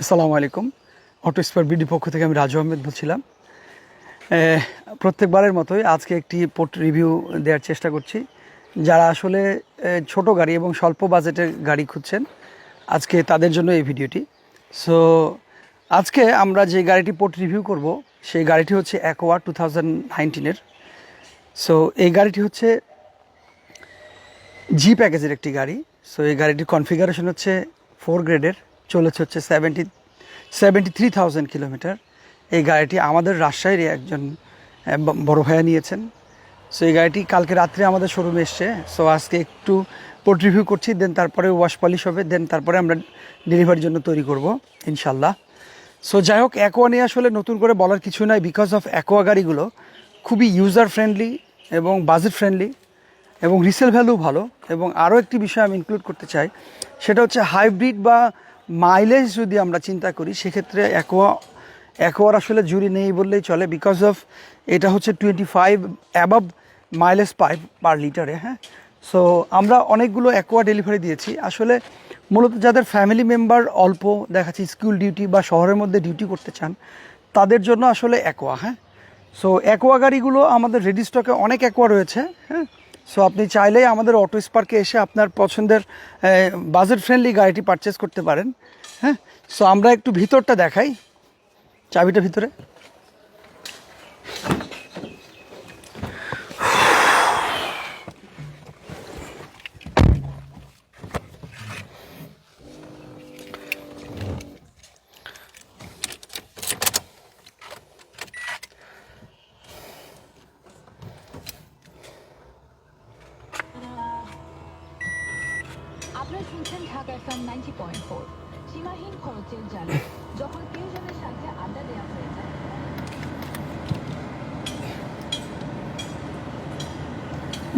আসসালামু আলাইকুম। Auto spare BD পক্ষ থেকে আমি রাজু আহমেদ বলছিলাম। প্রত্যেকবারের মতোই আজকে একটি পোর্ট রিভিউ দেওয়ার চেষ্টা করছি। যারা আসলে ছোট গাড়ি এবং স্বল্প বাজেটের গাড়ি খুঁজছেন, আজকে তাদের জন্য এই ভিডিওটি। সো আজকে আমরা যে গাড়িটি পোর্ট রিভিউ করব, সেই গাড়িটি হচ্ছে অ্যাকোয়া টু থাউজেন্ড নাইনটিনের সো এই গাড়িটি হচ্ছে জি প্যাকেজের একটি গাড়ি। সো এই গাড়িটির কনফিগারেশন হচ্ছে ফোর গ্রেডের চলেছে হচ্ছে seventy seventy three thousand kilometre এই গাড়িটি আমাদের রাজশাহীর একজন বড় ভাইয়া নিয়েছেন। সো এই গাড়িটি কালকে রাত্রে আমাদের শোরুমে এসছে। সো আজকে একটু পোর্ট রিভিউ করছি দেন তারপরে ওয়াশ পলিশ হবে দেন তারপরে আমরা ডেলিভারির জন্য তৈরি করব ইনশাল্লাহ সো যাই হোক অ্যাকোয়া নিয়ে আসলে নতুন করে বলার কিছু নাই বিকজ অফ অ্যাকোয়া গাড়িগুলো খুবই ইউজার ফ্রেন্ডলি এবং বাজেট ফ্রেন্ডলি এবং রিসেল ভ্যালু ভালো। এবং আরও একটি বিষয় আমি ইনক্লুড করতে চাই, সেটা হচ্ছে হাইব্রিড বা মাইলেজ যদি আমরা চিন্তা করি, সেক্ষেত্রে অ্যাকোয়া অ্যাকোয়ার আসলে জুরি নেই বললেই চলে বিকজ অফ এটা হচ্ছে টোয়েন্টি ফাইভ অ্যাবাভ মাইলেজ পাই পার লিটারে হ্যাঁ? সো আমরা অনেকগুলো অ্যাকোয়া ডেলিভারি দিয়েছি। আসলে মূলত যাদের ফ্যামিলি মেম্বার অল্প, দেখাচ্ছি স্কুল ডিউটি বা শহরের মধ্যে ডিউটি করতে চান, তাদের জন্য আসলে অ্যাকোয়া হ্যাঁ? সো অ্যাকোয়া গাড়িগুলো আমাদের রেডি স্টকে অনেক অ্যাকোয়া রয়েছে হ্যাঁ? সো আপনি চাইলেই আমাদের অটো স্পার্কে এসে আপনার পছন্দের বাজেট ফ্রেন্ডলি গাড়িটি পারচেস করতে পারেন। হ্যাঁ? সো আমরা একটু ভিতরটা দেখাই। চাবিটা ভিতরে।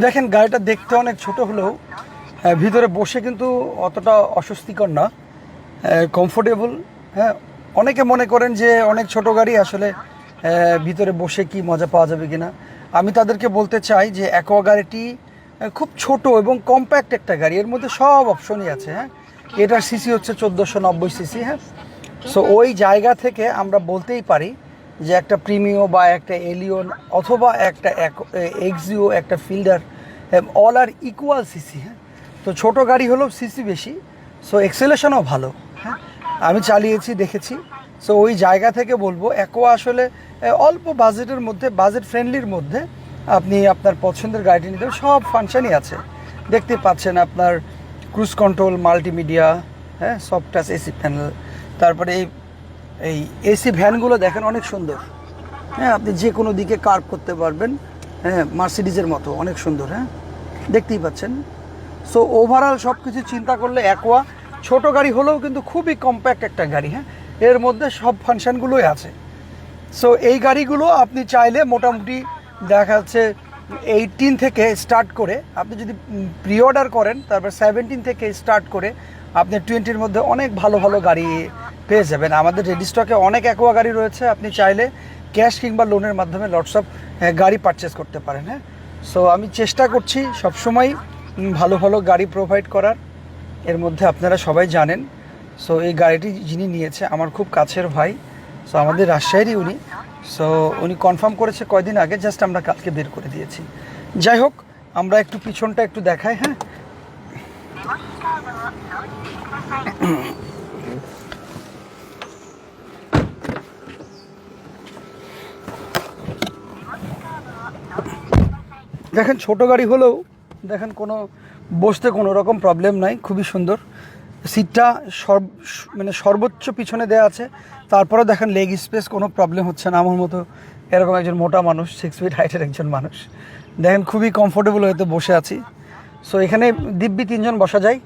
দেখেন, গাড়িটা দেখতে অনেক ছোট হলেও ভিতরে বসে কিন্তু অতটা অস্বস্তিকর না কমফোর্টেবল হ্যাঁ। অনেকে মনে করেন যে অনেক ছোট গাড়ি আসলে ভিতরে বসে কি মজা পাওয়া যাবে কিনা। আমি তাদেরকে বলতে চাই যে অ্যাকোয়া গাড়িটি খুব ছোট এবং কম্প্যাক্ট একটা গাড়ি। এর মধ্যে সব অপশনই আছে হ্যাঁ। এটার সিসি হচ্ছে চোদ্দোশো নব্বই সিসি হ্যাঁ। সো ওই জায়গা থেকে আমরা বলতেই পারি যে একটা প্রিমিও বা একটা এলিয়ন অথবা একটা এক্সিও একটা Fielder all are equal CC হ্যাঁ। তো ছোট গাড়ি হলেও সিসি বেশি। সো এক্সেলেশনও ভালো হ্যাঁ। আমি চালিয়েছি, দেখেছি। সো ওই জায়গা থেকে বলব অ্যাকোয়া আসলে অল্প বাজেটের মধ্যে বাজেট ফ্রেন্ডলির মধ্যে আপনি আপনার পছন্দের গাড়িটি নিতে সব ফাংশনই আছে। দেখতে পাচ্ছেন আপনার ক্রুজ কন্ট্রোল মাল্টিমিডিয়া হ্যাঁ সফট টাচ এসি প্যানেল তারপরে এই এই এসি ভ্যানগুলো দেখেন অনেক সুন্দর। হ্যাঁ আপনি যে কোনো দিকে কার্ভ করতে পারবেন। হ্যাঁ মার্সিডিজের মতো, অনেক সুন্দর হ্যাঁ। দেখতেই পাচ্ছেন। সো ওভারঅল সব কিছু চিন্তা করলে অ্যাকোয়া ছোট গাড়ি হলেও কিন্তু খুবই কম্প্যাক্ট একটা গাড়ি হ্যাঁ। এর মধ্যে সব ফাংশানগুলোই আছে। সো এই গাড়িগুলো আপনি চাইলে মোটামুটি দেখা যাচ্ছে এইটিন থেকে স্টার্ট করে, আপনি যদি প্রি অর্ডার করেন, তারপর সেভেন্টিন থেকে স্টার্ট করে, আপনি টোয়েন্টির মধ্যে অনেক ভালো ভালো গাড়ি পেয়ে যাবেন। আমাদের রেডি স্টকে অনেক অ্যাকোয়া গাড়ি রয়েছে, আপনি চাইলে ক্যাশ কিংবা লোনের মাধ্যমে লটস অফ গাড়ি পারচেস করতে পারেন হ্যাঁ? সো আমি চেষ্টা করছি সবসময় ভালো ভালো গাড়ি প্রোভাইড করার। এর মধ্যে আপনারা সবাই জানেন। সো এই গাড়িটি যিনি নিয়েছে, আমার খুব কাছের ভাই। সো আমাদের রাজশাহীরই উনি। সো উনি কনফার্ম করেছে কয়দিন আগে জাস্ট আমরা কালকে বের করে দিয়েছি। যাই হোক, আমরা একটু পিছনটা একটু দেখাই হ্যাঁ? দেখেন, ছোট গাড়ি হলেও, দেখেন, কোনো, বসতে কোনো রকম প্রবলেম নাই, খুবই সুন্দর। সিটটা সর্ব মানে সর্বোচ্চ পিছনে দেওয়া আছে। তারপরে দেখেন লেগ স্পেস কোনো প্রবলেম হচ্ছে না। আমার মতো এরকম একজন মোটা মানুষ সিক্স ফিট হাইটের একজন মানুষ। দেখেন খুবই কমফোর্টেবল হয়তো বসে আছি। সো এখানে দিব্যি তিনজন বসা যায়।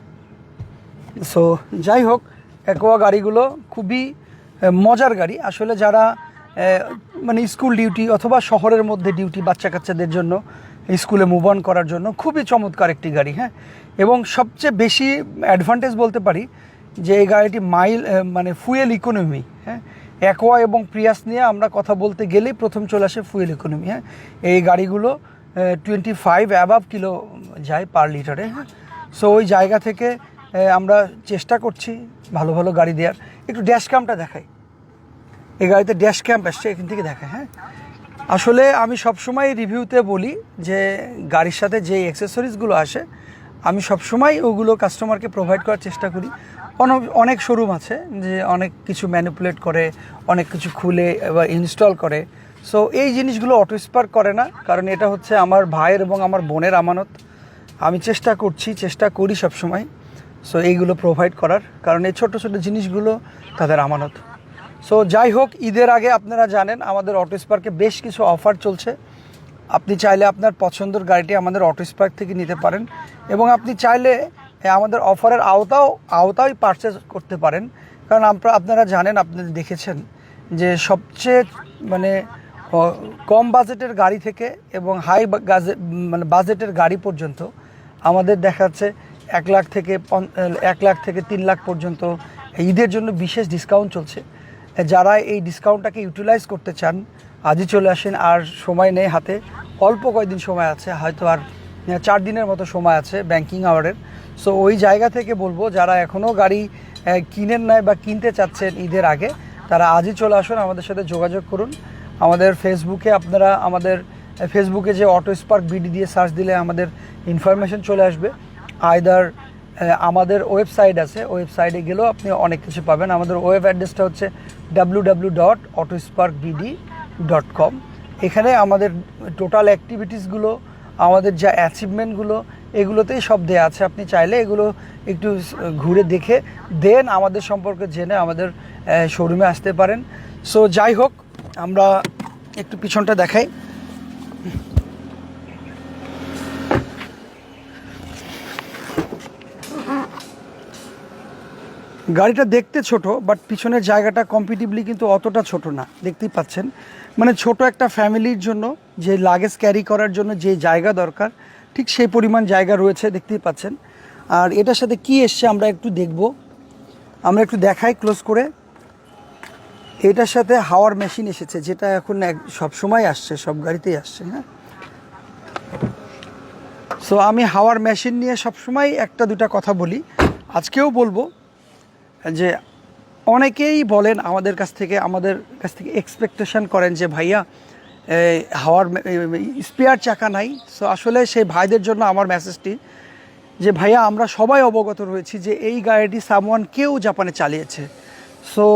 সো যাই হোক অ্যাকোয়া গাড়িগুলো খুবই মজার গাড়ি। আসলে যারা মানে স্কুল ডিউটি অথবা শহরের মধ্যে ডিউটি বাচ্চা কাচ্চাদের জন্য স্কুলে মুভ অন করার জন্য খুবই চমৎকার একটি গাড়ি হ্যাঁ? এবং সবচেয়ে বেশি অ্যাডভান্টেজ বলতে পারি যে এই গাড়িটি মাইল মানে ফুয়েল ইকোনমি হ্যাঁ? অ্যাকোয়া এবং প্রিয়াস নিয়ে আমরা কথা বলতে গেলেই প্রথম চলে আসে ফুয়েল ইকোনমি হ্যাঁ? এই গাড়িগুলো টোয়েন্টি ফাইভ অ্যাবাভ কিলো যায় পার লিটারে হ্যাঁ? সো ওই জায়গা থেকে আমরা চেষ্টা করছি ভালো ভালো গাড়ি দেওয়ার একটু ড্যাশ ক্যাম্পটা দেখাই। এই গাড়িতে ড্যাশ ক্যাম্প আসছে, এখান থেকে দেখায় হ্যাঁ? আসলে আমি সবসময় রিভিউতে বলি যে, গাড়ির সাথে যে অ্যাক্সেসরিজগুলো আসে, আমি সবসময় ওগুলো কাস্টমারকে প্রোভাইড করার চেষ্টা করি। অনেক শোরুম আছে যে অনেক কিছু ম্যানিপুলেট করে, অনেক কিছু খুলে এবার ইনস্টল করে। সো এই জিনিসগুলো অটো স্পার্ক করে না, কারণ এটা হচ্ছে আমার ভাইয়ের এবং আমার বোনের আমানত। আমি চেষ্টা করছি, চেষ্টা করি সবসময়। সো এইগুলো প্রোভাইড করার, কারণ এই ছোটো ছোটো জিনিসগুলো তাদের আমানত। সো যাই হোক, ঈদের আগে আপনারা জানেন, আমাদের অটো স্পার্কে বেশ কিছু অফার চলছে। আপনি চাইলে আপনার পছন্দের গাড়িটি আমাদের অটো স্পার্ক থেকে নিতে পারেন। এবং আপনি চাইলে এ, আমাদের অফারের আওতাও আওতায় পারচেজ করতে পারেন। কারণ আপনারা জানেন আপনারা দেখেছেন যে সবচেয়ে মানে কম বাজেটের গাড়ি থেকে এবং হাই মানে বাজেটের গাড়ি পর্যন্ত আমাদের দেখা যাচ্ছে এক লাখ থেকে এক লাখ থেকে তিন লাখ পর্যন্ত ঈদের জন্য বিশেষ ডিসকাউন্ট চলছে। যারা এই ডিসকাউন্টটাকে ইউটিলাইজ করতে চান আজই চলে আসেন। আর সময় নেই হাতে অল্প কয়েকদিন সময় আছে হয়তো আর চার দিনের মতো সময় আছে ব্যাংকিং আওয়ারের সো ওই জায়গা থেকে বলব, যারা এখনও গাড়ি কিনেন নাই বা কিনতে চাচ্ছেন ঈদের আগে, তারা আজই চলে আসুন, আমাদের সাথে যোগাযোগ করুন। আমাদের ফেসবুকে আপনারা আমাদের ফেসবুকে যে অটো স্পার্ক বিডি দিয়ে সার্চ দিলে আমাদের ইনফরমেশন চলে আসবে। আইদার আমাদের ওয়েবসাইট আছে ওয়েবসাইটে গেলেও আপনি অনেক কিছু পাবেন। আমাদের ওয়েব অ্যাড্রেসটা হচ্ছে W W dot Auto Spark BD dot com এখানে আমাদের টোটাল অ্যাক্টিভিটিসগুলো আমাদের যা অ্যাচিভমেন্টগুলো এগুলোতেই সব দেয়া আছে। আপনি চাইলে এগুলো একটু ঘুরে দেখে, দেন আমাদের সম্পর্কে জেনে আমাদের শোরুমে আসতে পারেন। সো যাই হোক, আমরা একটু পিছনটা দেখাই। গাড়িটা দেখতে ছোট বাট পিছনের জায়গাটা কম্পিটিভলি কিন্তু অতটা ছোট না। দেখতেই পাচ্ছেন। মানে ছোট একটা ফ্যামিলির জন্য, যে লাগেজ ক্যারি করার জন্য যে জায়গা দরকার ঠিক সেই পরিমাণ জায়গা রয়েছে, দেখতেই পাচ্ছেন। আর এটার সাথে কি এসছে আমরা একটু দেখব। আমরা একটু দেখাই ক্লোজ করে। এটার সাথে হাওয়ার মেশিন এসেছে, যেটা এখন এক- সবসময় আসছে, সব গাড়িতেই আসছে হ্যাঁ। সো আমি হাওয়ার মেশিন নিয়ে সবসময় একটা দুটা কথা বলি। আজকেও বলব যে অনেকেই বলেন আমাদের কাছ থেকে, আমাদের কাছ থেকে এক্সপেকটেশন করেন যে, ভাইয়া হাওয়ার স্পেয়ার চাকা নাই। সো আসলে সেই ভাইদের জন্য আমার মেসেজটি যে, ভাইয়া, আমরা সবাই অবগত রয়েছি যে, এই গাড়িটি সামওয়ান কেউ জাপানে চালিয়েছে। সো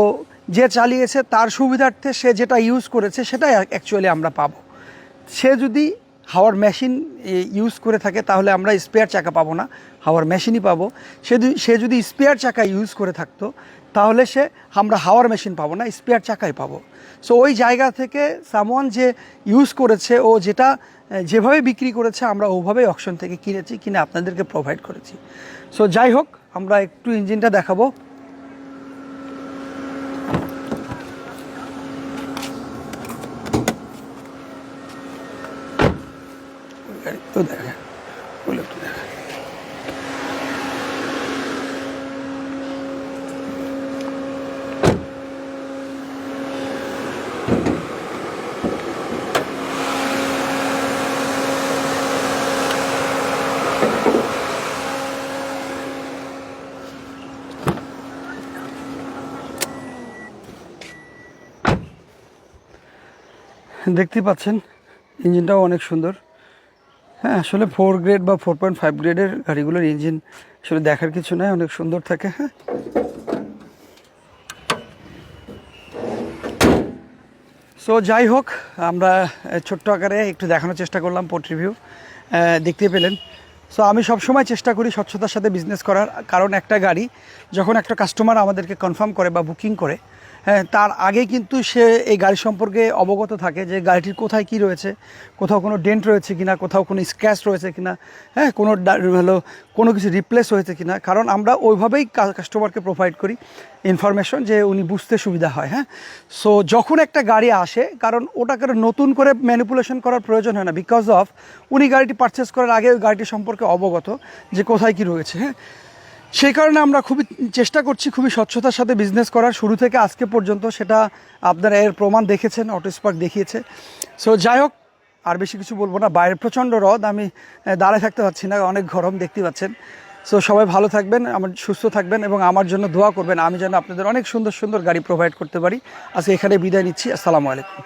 যে চালিয়েছে, তার সুবিধার্থে সে যেটা ইউজ করেছে, সেটাই অ্যাকচুয়ালি আমরা পাবো। সে যদি হাওয়ার মেশিন ইউজ করে থাকে, তাহলে আমরা স্পেয়ার চাকা পাবো না। হাওয়ার মেশিনই পাবো। সে সে যদি স্পেয়ার চাকা ইউজ করে থাকতো তাহলে সে আমরা হাওয়ার মেশিন পাবো না, স্পেয়ার চাকাই পাবো। সো ওই জায়গা থেকে সামওয়ান যে ইউজ করেছে, ও যেটা যেভাবে বিক্রি করেছে, আমরা ওভাবেই অকশন থেকে কিনেছি, কিনে আপনাদেরকে প্রোভাইড করেছি। সো যাই হোক, আমরা একটু ইঞ্জিনটা দেখাবো। দেখতেই পাচ্ছেন, ইঞ্জিনটাও অনেক সুন্দর। হ্যাঁ আসলে ফোর গ্রেড বা ফোর পয়েন্ট ফাইভ গ্রেডের গাড়িগুলোর ইঞ্জিন আসলে দেখার কিছু নয় অনেক সুন্দর থাকে হ্যাঁ। সো যাই হোক, আমরা ছোট্ট আকারে একটু দেখানোর চেষ্টা করলাম পোর্ট রিভিউ দেখতে পেলেন। সো আমি সবসময় চেষ্টা করি স্বচ্ছতার সাথে বিজনেস করার, কারণ একটা গাড়ি যখন একটা কাস্টমার আমাদেরকে কনফার্ম করে বা বুকিং করে হ্যাঁ তার আগে কিন্তু সে এই গাড়ি সম্পর্কে অবগত থাকে যে গাড়িটির কোথায় কি রয়েছে, কোথাও কোনো ডেন্ট রয়েছে কিনা, কোথাও কোনো স্ক্র্যাচ রয়েছে কিনা হ্যাঁ কোনো হলো কোনো কিছু রিপ্লেস হয়েছে কিনা। কারণ আমরা ওইভাবেই কাস্টমারকে প্রোভাইড করি ইনফরমেশন যে উনি বুঝতে সুবিধা হয় হ্যাঁ। সো যখন একটা গাড়ি আসে, কারণ ওটাকে নতুন করে ম্যানিপুলেশন করার প্রয়োজন হয় না বিকজ অফ উনি গাড়িটি পারচেস করার আগে ওই গাড়িটি সম্পর্কে অবগত যে কোথায় কি রয়েছে হ্যাঁ। সেই কারণে আমরা খুবই চেষ্টা করছি খুবই স্বচ্ছতার সাথে বিজনেস করার। শুরু থেকে আজকে পর্যন্ত সেটা আপনারা এর প্রমাণ দেখেছেন অটো স্পার্ক দেখিয়েছে। সো যাই হোক, আর বেশি কিছু বলব না। বাইরে প্রচণ্ড রদ, আমি দাঁড়ায় থাকতে পারছি না, অনেক গরম দেখতে পাচ্ছেন। সো সবাই ভালো থাকবেন, আমার, সুস্থ থাকবেন এবং আমার জন্য দোয়া করবেন। আমি যেন আপনাদের অনেক সুন্দর সুন্দর গাড়ি প্রোভাইড করতে পারি। আজকে এখানে বিদায় নিচ্ছি। আসসালামু আলাইকুম।